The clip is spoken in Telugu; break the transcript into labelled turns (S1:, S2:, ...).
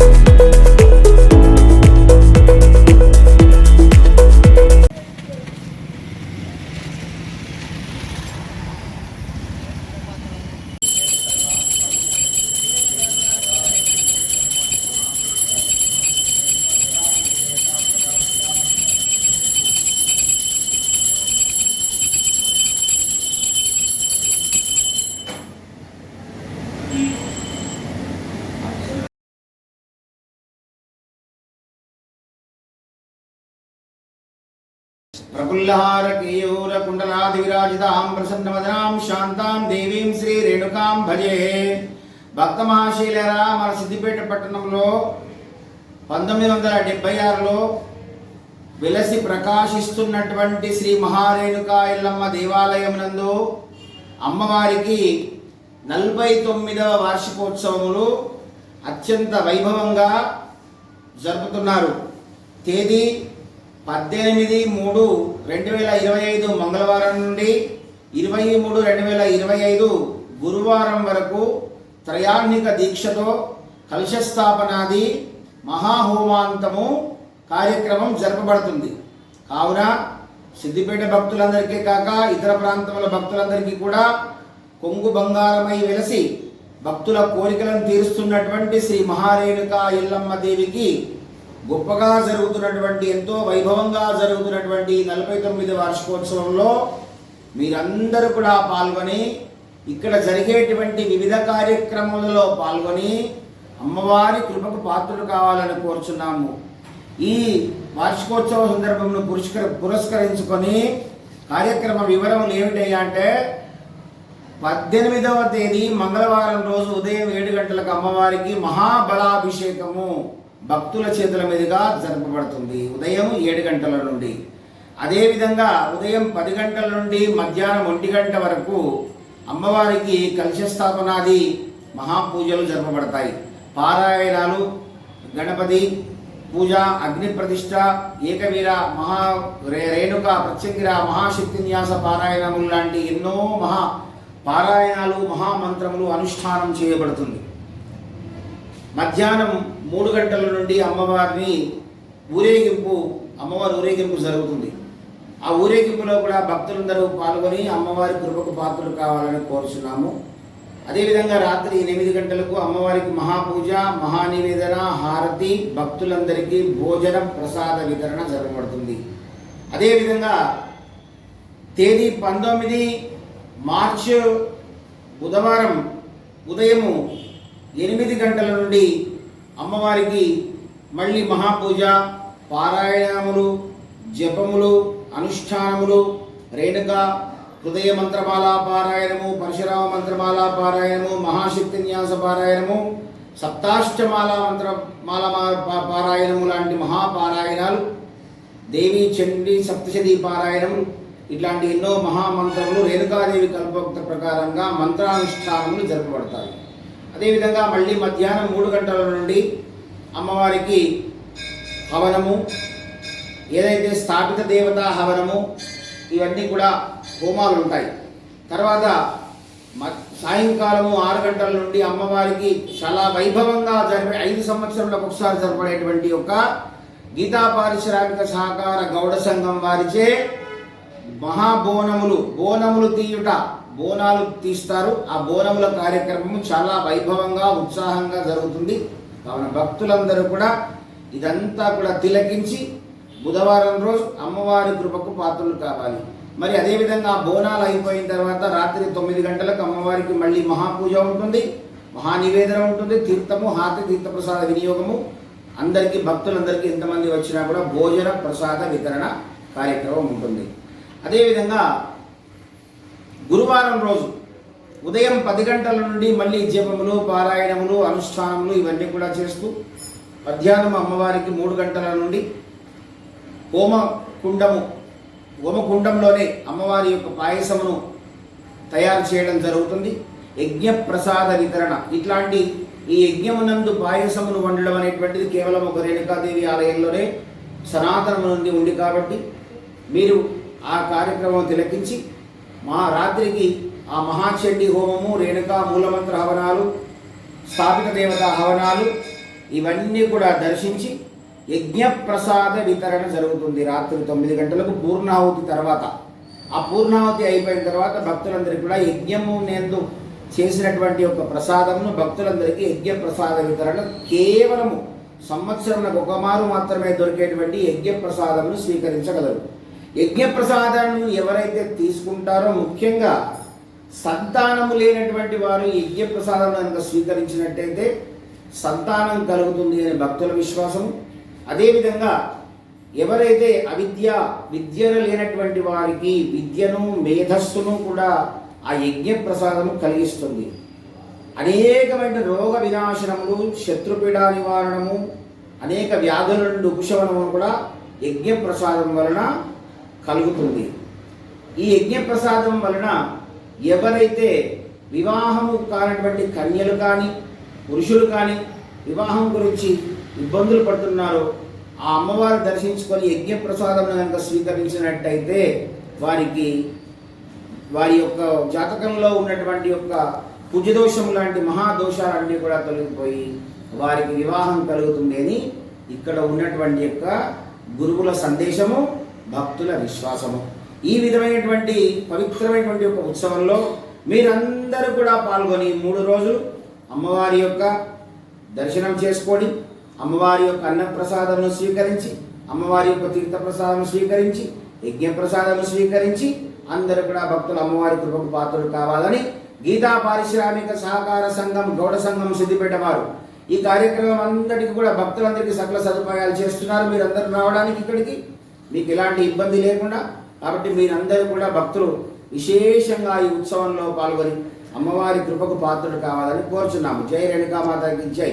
S1: Thank కేయూర కుండలాది ప్రసన్నవదనాం శాంతాం దేవీం శ్రీ రేణుకాం భజే భక్త మహాశీలరా మన సిద్దిపేట పట్టణంలో పంతొమ్మిది వందల డెబ్బై ఆరులో వెలసి ప్రకాశిస్తున్నటువంటి శ్రీ మహారేణుకా ఎల్లమ్మ దేవాలయం నందు అమ్మవారికి నలభై తొమ్మిదవ వార్షికోత్సవములు అత్యంత వైభవంగా జరుపుతున్నారు. తేదీ పద్దెనిమిది మూడు రెండు వేల ఇరవై ఐదు మంగళవారం నుండి ఇరవై మూడు రెండు వేల ఇరవై ఐదు గురువారం వరకు త్రయాణిక దీక్షతో కలశస్థాపనాది మహాహోమాంతము కార్యక్రమం జరపబడుతుంది. కావున సిద్దిపేట భక్తులందరికీ కాక ఇతర ప్రాంతముల భక్తులందరికీ కూడా కొంగు బంగారమై వెలసి భక్తుల కోరికలను తీరుస్తున్నటువంటి శ్రీ మహారేణుకా ఎల్లమ్మ దేవికి గొప్పగా జరుగుతున్నటువంటి ఎంతో వైభవంగా జరుగుతున్నటువంటి నలభై తొమ్మిది వార్షికోత్సవంలో మీరందరూ కూడా పాల్గొని ఇక్కడ జరిగేటువంటి వివిధ కార్యక్రమాలలో పాల్గొని అమ్మవారి కృపకు పాత్రలు కావాలని కోరుచున్నాము. ఈ వార్షికోత్సవ సందర్భంలో పురస్కర పురస్కరించుకొని కార్యక్రమ వివరములు ఏమిటయ్యా అంటే పద్దెనిమిదవ తేదీ మంగళవారం రోజు ఉదయం ఏడు గంటలకు అమ్మవారికి మహాబలాభిషేకము. భక్తుల చేతుల మీదుగా జరపబడుతుంది. ఉదయం ఏడు గంటల నుండి. అదేవిధంగా ఉదయం పది గంటల నుండి మధ్యాహ్నం ఒంటి గంట వరకు అమ్మవారికి కలశస్థాపనాది మహాపూజలు జరపబడతాయి. పారాయణాలు గణపతి పూజ అగ్ని ప్రతిష్ట ఏకవీర మహా రే రేణుక ప్రత్యంగిర మహాశక్తిన్యాస పారాయణములు లాంటి ఎన్నో మహా పారాయణాలు మహామంత్రములు అనుష్ఠానం చేయబడుతుంది. మధ్యాహ్నం మూడు గంటల నుండి అమ్మవారిని ఊరేగింపు అమ్మవారి ఊరేగింపు జరుగుతుంది. ఆ ఊరేగింపులో కూడా భక్తులందరూ పాల్గొని అమ్మవారి కృపకు పాత్రలు కావాలని కోరుచున్నాము. అదేవిధంగా రాత్రి ఎనిమిది గంటలకు అమ్మవారికి మహాపూజ మహానివేదన హారతి భక్తులందరికీ భోజనం ప్రసాద వితరణ జరగబడుతుంది. అదేవిధంగా తేదీ పంతొమ్మిది మార్చ్ బుధవారం ఉదయము ఎనిమిది గంటల నుండి అమ్మవారికి మళ్ళీ మహాపూజ పారాయణములు జపములు అనుష్ఠానములు రేణుక హృదయ మంత్రమాల పారాయణము పరశురామ మంత్రమాల పారాయణము మహాశక్తి న్యాస పారాయణము సప్తాష్టమాల మంత్రమాల పా- పారాయణము లాంటి మహాపారాయణాలు దేవి చండీ సప్తశతి పారాయణం ఇట్లాంటి ఎన్నో మహామంత్రములు రేణుకాదేవి కల్పోక్త ప్రకారంగా మంత్రానుష్ఠానములు జరపబడతాయి. అదేవిధంగా మళ్ళీ మధ్యాహ్నం మూడు గంటల నుండి అమ్మవారికి హవనము ఏదైతే స్థాపిత దేవతా హవనము ఇవన్నీ కూడా హోమాలు ఉంటాయి. తర్వాత మ- సాయంకాలము ఆరు గంటల నుండి అమ్మవారికి చాలా వైభవంగా జరిపే ఐదు సంవత్సరాలకు ఒకసారి జరపడేటువంటి ఒక గీతా పారిశ్రామిక సహకార గౌడ సంఘం వారిచే మహాబోనములు బోనములు తీయుట బోనాలు తీస్తారు. ఆ బోనముల కార్యక్రమము చాలా వైభవంగా ఉత్సాహంగా జరుగుతుంది. కావున భక్తులందరూ కూడా ఇదంతా కూడా తిలకించి బుధవారం రోజు అమ్మవారి కృపకు పాత్రలు కావాలి. మరి అదేవిధంగా ఆ బోనాలు అయిపోయిన తర్వాత రాత్రి తొమ్మిది గంటలకు అమ్మవారికి మళ్ళీ మహాపూజ ఉంటుంది. మహానివేదన ఉంటుంది. తీర్థము హాతి తీర్థప్రసాద వినియోగము. అందరికీ భక్తులందరికీ ఎంతమంది వచ్చినా కూడా భోజన ప్రసాద వితరణ కార్యక్రమం ఉంటుంది. అదేవిధంగా గురువారం రోజు ఉదయం పది గంటల నుండి మళ్ళీ జపములు పారాయణములు అనుష్ఠానములు ఇవన్నీ కూడా చేస్తూ మధ్యాహ్నం అమ్మవారికి మూడు గంటల నుండి హోమ కుండము హోమకుండంలోనే అమ్మవారి యొక్క పాయసమును తయారు చేయడం జరుగుతుంది. యజ్ఞ ప్రసాద వితరణ. ఇట్లాంటి ఈ యజ్ఞమునందు పాయసమును వండడం అనేటువంటిది కేవలం ఒక రేణుకాదేవి ఆలయంలోనే సనాతనము నుండి ఉంది కాబట్టి మీరు ఆ కార్యక్రమం తిలకించి మా రాత్రికి ఆ మహాచండీ హోమము రేణుకా మూలమంత్ర హవనాలు స్థాపిత దేవత హవనాలు ఇవన్నీ కూడా దర్శించి యజ్ఞప్రసాద వితరణ జరుగుతుంది రాత్రి తొమ్మిది గంటలకు పూర్ణాహుతి తర్వాత. ఆ పూర్ణాహుతి అయిపోయిన తర్వాత భక్తులందరికీ కూడా యజ్ఞము నేందు చేసినటువంటి యొక్క ప్రసాదమును భక్తులందరికీ యజ్ఞ ప్రసాద వితరణ కేవలము సంవత్సరంలో ఒక మారు మాత్రమే దొరికేటువంటి యజ్ఞ ప్రసాదమును స్వీకరించగలరు. యజ్ఞప్రసాదాలను ఎవరైతే తీసుకుంటారో ముఖ్యంగా సంతానము లేనటువంటి వారు యజ్ఞప్రసాదం యజ్ఞ ప్రసాదం కనుక స్వీకరించినట్టయితే సంతానం కలుగుతుంది అనే భక్తుల విశ్వాసం. అదేవిధంగా ఎవరైతే అవిద్య విద్యను లేనటువంటి వారికి విద్యను మేధస్సును కూడా ఆ యజ్ఞప్రసాదము కలిగిస్తుంది. అనేకమైన రోగ వినాశనములు శత్రుపీడ నివారణము అనేక వ్యాధుల నుండి ఉపశమనము కూడా యజ్ఞ ప్రసాదం వలన కలుగుతుంది. ఈ యజ్ఞ ప్రసాదం వలన ఎవరైతే వివాహము కానటువంటి కన్యలు కానీ పురుషులు కానీ వివాహం గురించి ఇబ్బందులు పడుతున్నారో ఆ అమ్మవారు దర్శించుకొని యజ్ఞ ప్రసాదం కనుక స్వీకరించినట్టయితే వారికి వారి యొక్క జాతకంలో ఉన్నటువంటి యొక్క కుజదోషం లాంటి మహాదోషాలన్నీ కూడా తొలగిపోయి వారికి వివాహం కలుగుతుంది అని ఇక్కడ ఉన్నటువంటి యొక్క గురువుల సందేశము. భక్తుల విశ్వాసము. ఈ విధమైనటువంటి పవిత్రమైనటువంటి ఒక ఉత్సవంలో మీరందరూ కూడా పాల్గొని మూడు రోజులు అమ్మవారి యొక్క దర్శనం చేసుకొని అమ్మవారి యొక్క అన్నప్రసాదమును స్వీకరించి అమ్మవారి యొక్క తీర్థప్రసాదం స్వీకరించి యజ్ఞప్రసాదం స్వీకరించి అందరూ కూడా భక్తులు అమ్మవారి కృపకు పాత్రలు కావాలని గీతా పారిశ్రామిక సహకార సంఘం గౌడ సంఘం సిద్ధిపేట వారు ఈ కార్యక్రమం అందరికీ కూడా భక్తులందరికీ సకల సదుపాయాలు చేస్తున్నారు. మీరందరూ రావడానికి ఇక్కడికి మీకు ఎలాంటి ఇబ్బంది లేకుండా కాబట్టి మీరందరూ కూడా భక్తులు విశేషంగా ఈ ఉత్సవంలో పాల్గొని అమ్మవారి కృపకు పాత్రలు కావాలని కోరుచున్నాము. జై రేణుకామాతకి జై.